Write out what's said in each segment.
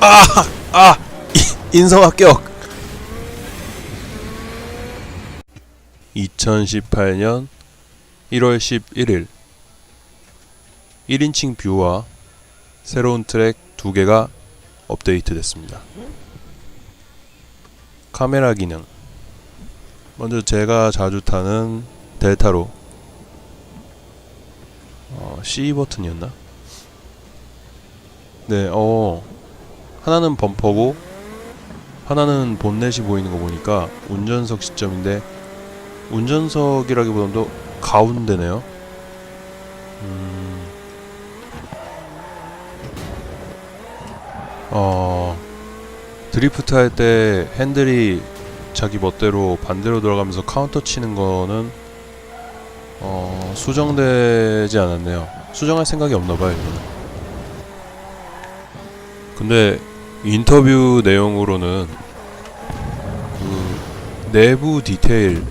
아! 아! 이- 인성 합격! 2018년 1월 11일 1인칭 뷰와 새로운 트랙 두 개가 업데이트 됐습니다. 카메라 기능 먼저 제가 자주 타는 델타로 어, C 버튼이었나? 네, 어 하나는 범퍼고 하나는 본넷이 보이는 거 보니까 운전석 시점인데 운전석이라기보다도 가운데네요. 음, 어 드리프트 할 때 핸들이 자기 멋대로 반대로 돌아가면서 카운터 치는 거는 어, 수정되지 않았네요. 수정할 생각이 없나 봐요, 이거는. 근데 인터뷰 내용으로는 그 내부 디테일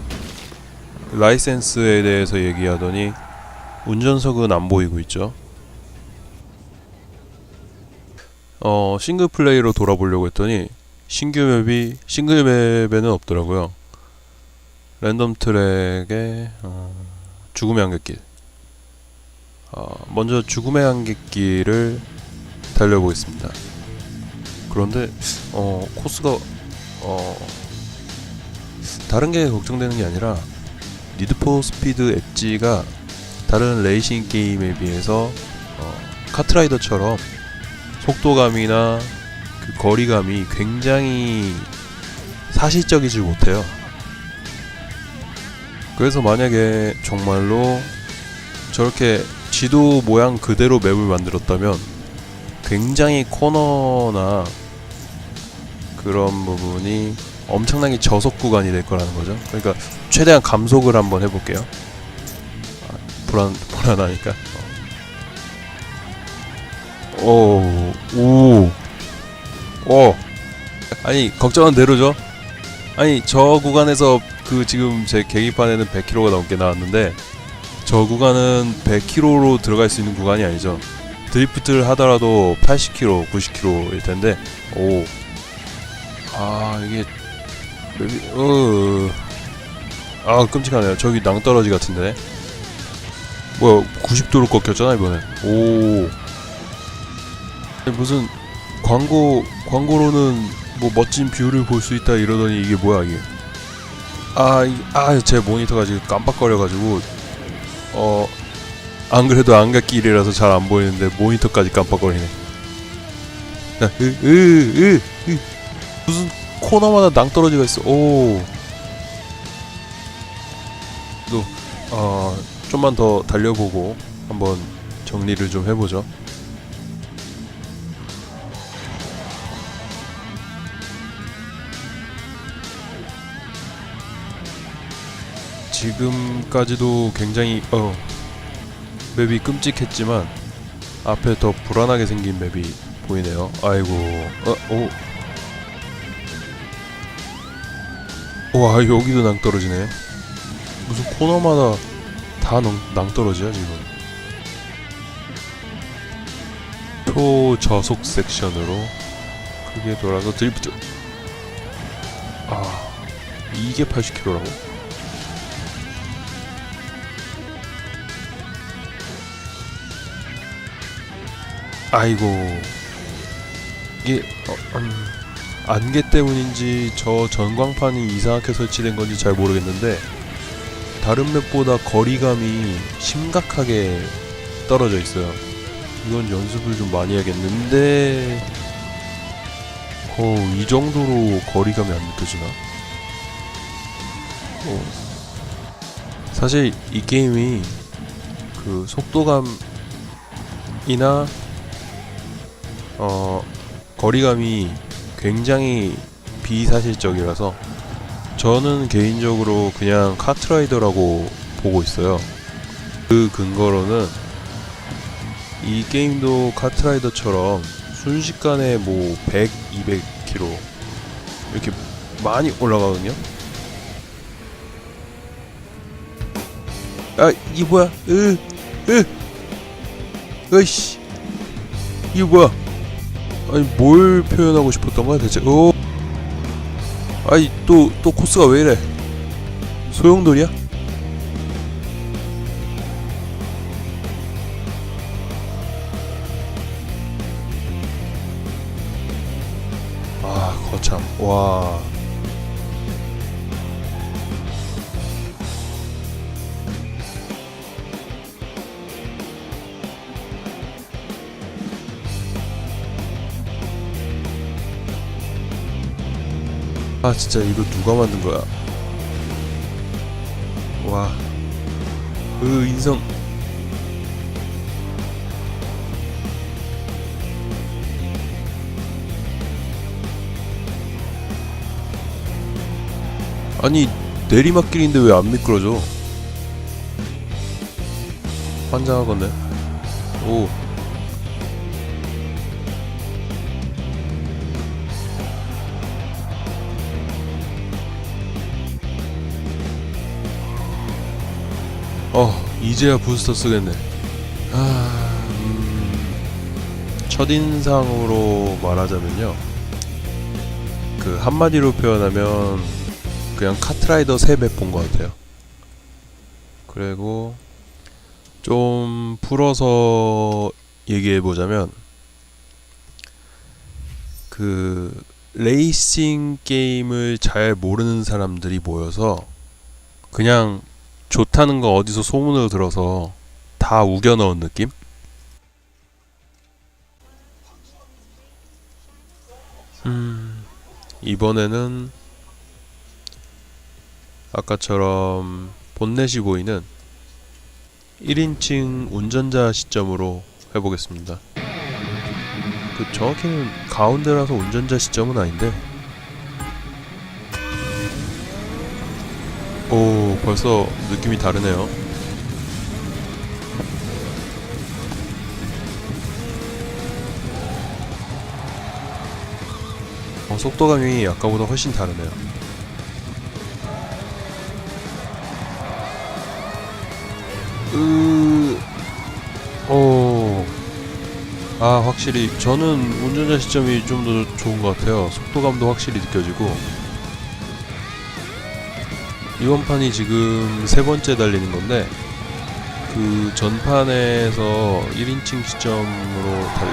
라이센스에 대해서 얘기하더니 운전석은 안 보이고 있죠. 어, 싱글 플레이로 돌아보려고 했더니 신규 맵이 싱글 맵에는 없더라고요. 랜덤 트랙에 어, 죽음의 안갯길. 어, 먼저 죽음의 안갯길을 달려보겠습니다. 그런데 어, 코스가 어, 다른 게 걱정되는 게 아니라 니드포 스피드 엣지가 다른 레이싱 게임에 비해서 어, 카트라이더처럼 속도감이나 그 거리감이 굉장히 사실적이지 못해요. 그래서 만약에 정말로 저렇게 지도 모양 그대로 맵을 만들었다면 굉장히 코너나 그런 부분이 엄청나게 저속 구간이 될 거라는 거죠. 그러니까 최대한 감속을 한번 해볼게요. 아, 불안 불안하니까. 어. 오, 오, 오. 아니 걱정한 대로죠. 아니 저 구간에서 그 지금 제 계기판에는 100km가 넘게 나왔는데 저 구간은 100km로 들어갈 수 있는 구간이 아니죠. 드리프트를 하더라도 80km, 90km일 텐데 오. 아 이게 맵이 어. 아 끔찍하네요. 저기 낭떠러지 같은데. 뭐야 90도로 꺾였잖아 이번엔. 오. 무슨 광고 광고로는 뭐 멋진 뷰를 볼 수 있다 이러더니 이게 뭐야 이게. 아아제 모니터가 지금 깜빡거려가지고 어. 안 그래도 안갓길이라서 잘 안 보이는데 모니터까지 깜빡거리네. 야, 으, 으, 으, 으. 코너마다 낭떠러지가 있어. 오. 또, 어, 좀만 더 달려보고 한번 정리를 좀 해보죠. 지금까지도 굉장히 어 맵이 끔찍했지만 앞에 더 불안하게 생긴 맵이 보이네요. 아이고, 어, 오, 와 여기도 낭떠러지네. 무슨 코너마다 다 낭, 낭떠러지야 지금. 초저속 섹션으로 크게 돌아서 드리프트. 아, 이게 80km라고? 아이고 이게 어, 음, 안개 때문인지 저 전광판이 이상하게 설치된 건지 잘 모르겠는데 다른 맵보다 거리감이 심각하게 떨어져 있어요. 이건 연습을 좀 많이 해야겠는데 어, 이 정도로 거리감이 안 느껴지나? 어. 사실 이 게임이 그 속도감이나 어, 거리감이 굉장히 비사실적이라서 저는 개인적으로 그냥 카트라이더라고 보고 있어요. 그 근거로는 이 게임도 카트라이더처럼 순식간에 뭐 100, 200km 이렇게 많이 올라가거든요. 아, 이게 뭐야? 으, 으, 으이씨. 이게 뭐야? 아니 뭘 표현하고 싶었던 거야 대체? 오. 아니 또또 코스가 왜 이래? 소용돌이야? 아 거참 와. 아 진짜 이거 누가 만든 거야? 와, 그 인성. 아니 내리막길인데 왜 안 미끄러져? 환장하겠네. 오. 이제야 부스터 쓰겠네. 아, 음, 첫인상으로 말하자면요. 그 한마디로 표현하면 그냥 카트라이더 3배 본 것 같아요. 그리고 좀 풀어서 얘기해 보자면 그 레이싱 게임을 잘 모르는 사람들이 모여서 그냥 좋다는 거 어디서 소문을 들어서 다 우겨 넣은 느낌? 음, 이번에는 아까처럼 본넷이 보이는 1인칭 운전자 시점으로 해보겠습니다. 그 정확히는 가운데라서 운전자 시점은 아닌데 벌써 느낌이 다르네요. 어, 속도감이 아까보다 훨씬 다르네요. 으... 오... 아 확실히 저는 운전자 시점이 좀 더 좋은 것 같아요. 속도감도 확실히 느껴지고 이번 판이 지금 세 번째 달리는 건데 그 전판에서 1인칭 시점으로 달,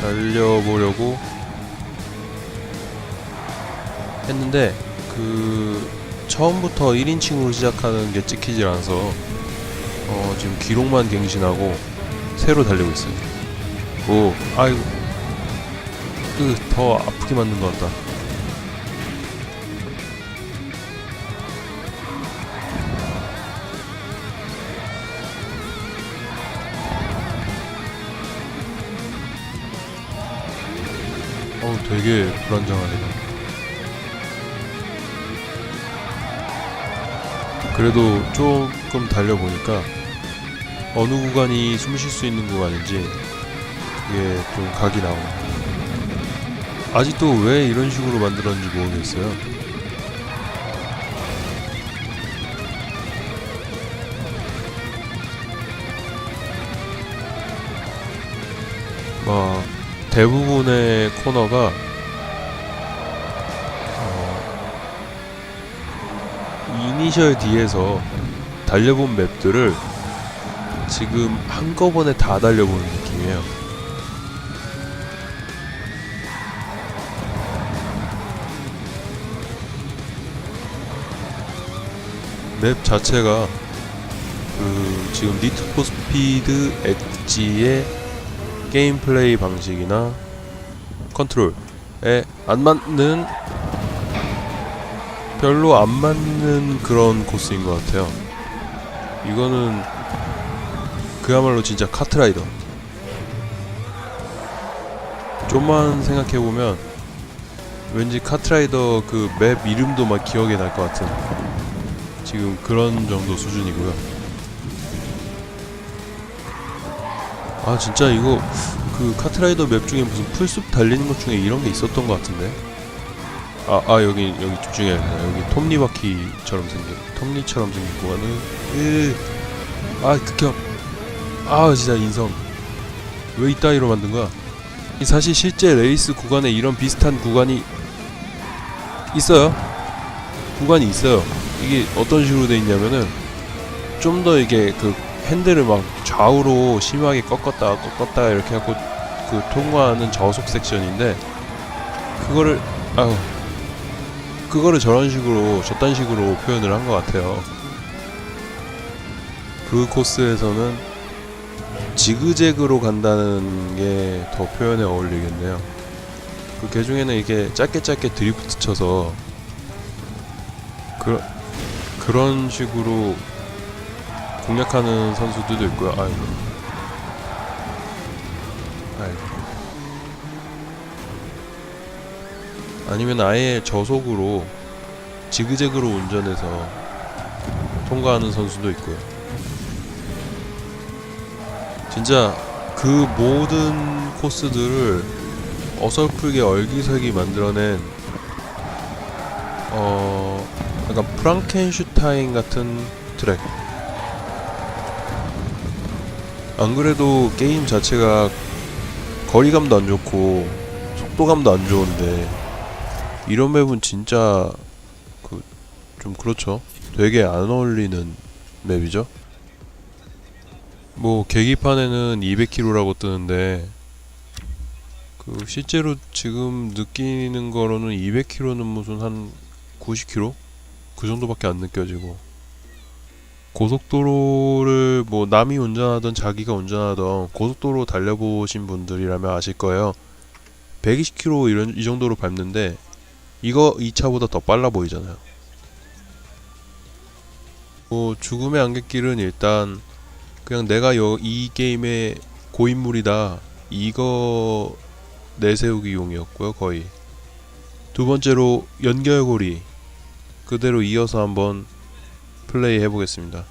달려보려고 했는데 그 처음부터 1인칭으로 시작하는 게 찍히질 않아서 어 지금 기록만 갱신하고 새로 달리고 있어요. 오, 아이고, 그더 아프게 만든 것 같다. 어우 되게 불안정하네요. 그래도 조금 달려보니까 어느 구간이 숨 쉴 수 있는 구간인지 이게 좀 각이 나오네요. 아직도 왜 이런 식으로 만들었는지 모르겠어요. 막 대부분의 코너가 어, 이니셜 D에서 달려본 맵들을 지금 한꺼번에 다 달려보는 느낌이에요. 맵 자체가 그 지금 니트포 스피드 엣지의 게임 플레이 방식이나 컨트롤에 안 맞는 별로 안 맞는 그런 코스인 것 같아요. 이거는 그야말로 진짜 카트라이더. 좀만 생각해보면 왠지 카트라이더 그 맵 이름도 막 기억이 날 것 같은 지금 그런 정도 수준이고요. 아 진짜 이거 그 카트라이더 맵 중에 무슨 풀숲 달리는 것 중에 이런 게 있었던 것 같은데. 아, 아 여기 여기 집중해야겠다. 여기 톱니바퀴처럼 생긴 톱니처럼 생긴 구간은 으, 아 극혐. 아 진짜 인성 왜 이따위로 만든 거야? 이 사실 실제 레이스 구간에 이런 비슷한 구간이 있어요. 구간이 있어요. 이게 어떤 식으로 돼 있냐면은 좀 더 이게 그 핸들을 막 좌우로 심하게 꺾었다 꺾었다 이렇게 하고 그 통과하는 저속 섹션인데 그거를 아우 그거를 저런 식으로 저딴 식으로 표현을 한 것 같아요. 그 코스에서는 지그재그로 간다는 게 더 표현에 어울리겠네요. 그 개중에는 이게 짧게 짧게 드리프트 쳐서 그 그런 식으로 공략하는 선수들도 있고요. 아이고. 아이고. 아니면 아예 저속으로 지그재그로 운전해서 통과하는 선수도 있고요. 진짜 그 모든 코스들을 어설프게 얼기설기 만들어낸 어 약간 프랑켄슈타인 같은 트랙. 안 그래도 게임 자체가 거리감도 안 좋고 속도감도 안 좋은데 이런 맵은 진짜 그 좀 그렇죠. 되게 안 어울리는 맵이죠. 뭐 계기판에는 200km라고 뜨는데 그 실제로 지금 느끼는 거로는 200km는 무슨 한 90km 그 정도밖에 안 느껴지고 고속도로를 뭐 남이 운전하던 자기가 운전하던 고속도로 달려보신 분들이라면 아실 거예요. 120km 이런 이 정도로 밟는데 이거 이 차보다 더 빨라 보이잖아요. 뭐 죽음의 안갯길은 일단 그냥 내가 여, 이 게임의 고인물이다 이거 내세우기 용이었고요 거의 두 번째로 연결고리 그대로 이어서 한번 플레이 해보겠습니다